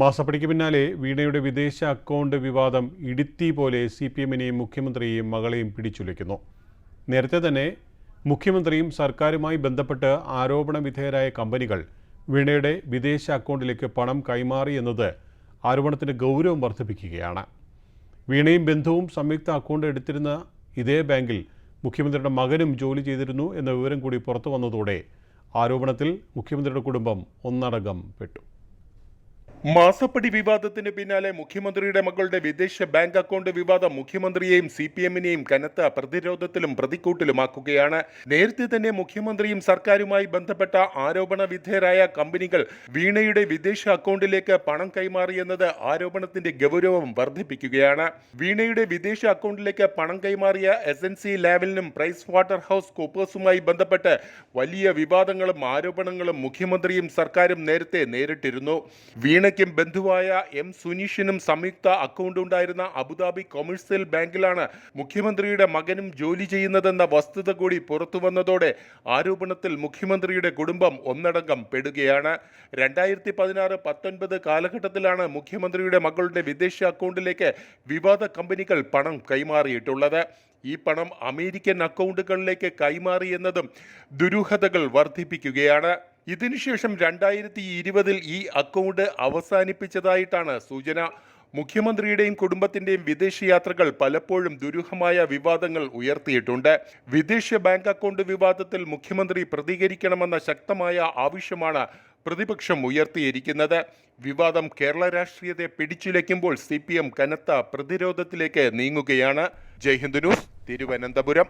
മാസപ്പടിക്ക് പിന്നാലെ വീണയുടെ വിദേശ അക്കൗണ്ട് വിവാദം ഇടുത്തി പോലെ സി പി എമ്മിനെയും മുഖ്യമന്ത്രിയെയും മകളെയും പിടിച്ചുലയ്ക്കുന്നു. നേരത്തെ തന്നെ മുഖ്യമന്ത്രിയും സർക്കാരുമായി ബന്ധപ്പെട്ട് ആരോപണ വിധേയരായ കമ്പനികൾ വീണയുടെ വിദേശ അക്കൗണ്ടിലേക്ക് പണം കൈമാറി എന്നത് ആരോപണത്തിന് ഗൗരവം വർദ്ധിപ്പിക്കുകയാണ്. വീണയും ബന്ധുവും സംയുക്ത അക്കൗണ്ട് എടുത്തിരുന്ന ഇതേ ബാങ്കിൽ മുഖ്യമന്ത്രിയുടെ മകനും ജോലി ചെയ്തിരുന്നു എന്ന വിവരം കൂടി പുറത്തു വന്നതോടെ ആരോപണത്തിൽ മുഖ്യമന്ത്രിയുടെ കുടുംബം ഒന്നടങ്കം പെട്ടു. മാസപ്പടി വിവാദത്തിന് പിന്നാലെ മുഖ്യമന്ത്രിയുടെ മകളുടെ വിദേശ ബാങ്ക് അക്കൗണ്ട് വിവാദം മുഖ്യമന്ത്രിയെയും സി പി എമ്മിനെയും കനത്ത പ്രതിരോധത്തിലും പ്രതിക്കൂട്ടിലുമാക്കുകയാണ്. നേരത്തെ തന്നെ മുഖ്യമന്ത്രിയും സർക്കാരുമായി ബന്ധപ്പെട്ട ആരോപണ വിധേയരായ കമ്പനികൾ വീണയുടെ വിദേശ അക്കൗണ്ടിലേക്ക് പണം കൈമാറിയെന്നത് ആരോപണത്തിന്റെ ഗൗരവം വർദ്ധിപ്പിക്കുകയാണ്. വീണയുടെ വിദേശ അക്കൗണ്ടിലേക്ക് പണം കൈമാറിയ എസ് എൻ സി ലാവലിനും പ്രൈസ് വാട്ടർ ഹൗസ് കൂപ്പേഴ്സുമായി ബന്ധപ്പെട്ട് വലിയ വിവാദങ്ങളും ആരോപണങ്ങളും മുഖ്യമന്ത്രിയും സർക്കാരും നേരത്തെ നേരിട്ടിരുന്നു. വീണയ്ക്കും ബന്ധുവായ എം സുനീഷിനും സംയുക്ത അക്കൗണ്ട് ഉണ്ടായിരുന്ന അബുദാബി കൊമേഴ്സ്യൽ ബാങ്കിലാണ് മുഖ്യമന്ത്രിയുടെ മകനും ജോലി ചെയ്യുന്നതെന്ന വസ്തുത കൂടി പുറത്തുവന്നതോടെ ആരോപണത്തിൽ മുഖ്യമന്ത്രിയുടെ കുടുംബം ഒന്നടങ്കം പെടുകയാണ്. രണ്ടായിരത്തി പതിനാറ് പത്തൊൻപത് കാലഘട്ടത്തിലാണ് മുഖ്യമന്ത്രിയുടെ മകളുടെ വിദേശ അക്കൗണ്ടിലേക്ക് വിവാദ കമ്പനികൾ പണം കൈമാറിയിട്ടുള്ളത്. ഈ പണം അമേരിക്കൻ അക്കൗണ്ടുകളിലേക്ക് കൈമാറി എന്നതും ദുരൂഹതകൾ വർദ്ധിപ്പിക്കുകയാണ്. ഇതിനുശേഷം രണ്ടായിരത്തി ഇരുപതിൽ ഈ അക്കൗണ്ട് അവസാനിപ്പിച്ചതായിട്ടാണ് സൂചന. മുഖ്യമന്ത്രിയുടെയും കുടുംബത്തിന്റെയും വിദേശയാത്രകൾ പലപ്പോഴും ദുരൂഹമായ വിവാദങ്ങൾ ഉയർത്തിയിട്ടുണ്ട്. വിദേശ ബാങ്ക് അക്കൗണ്ട് വിവാദത്തിൽ മുഖ്യമന്ത്രി പ്രതികരിക്കണമെന്ന ശക്തമായ ആവശ്യമാണ് പ്രതിപക്ഷം ഉയർത്തിയിരിക്കുന്നത്. വിവാദം കേരള രാഷ്ട്രീയത്തെ പിടിച്ചുലയ്ക്കുമ്പോൾ സി കനത്ത പ്രതിരോധത്തിലേക്ക് നീങ്ങുകയാണ്. ജയ്ഹിന്ദ് ന്യൂസ് തിരുവനന്തപുരം.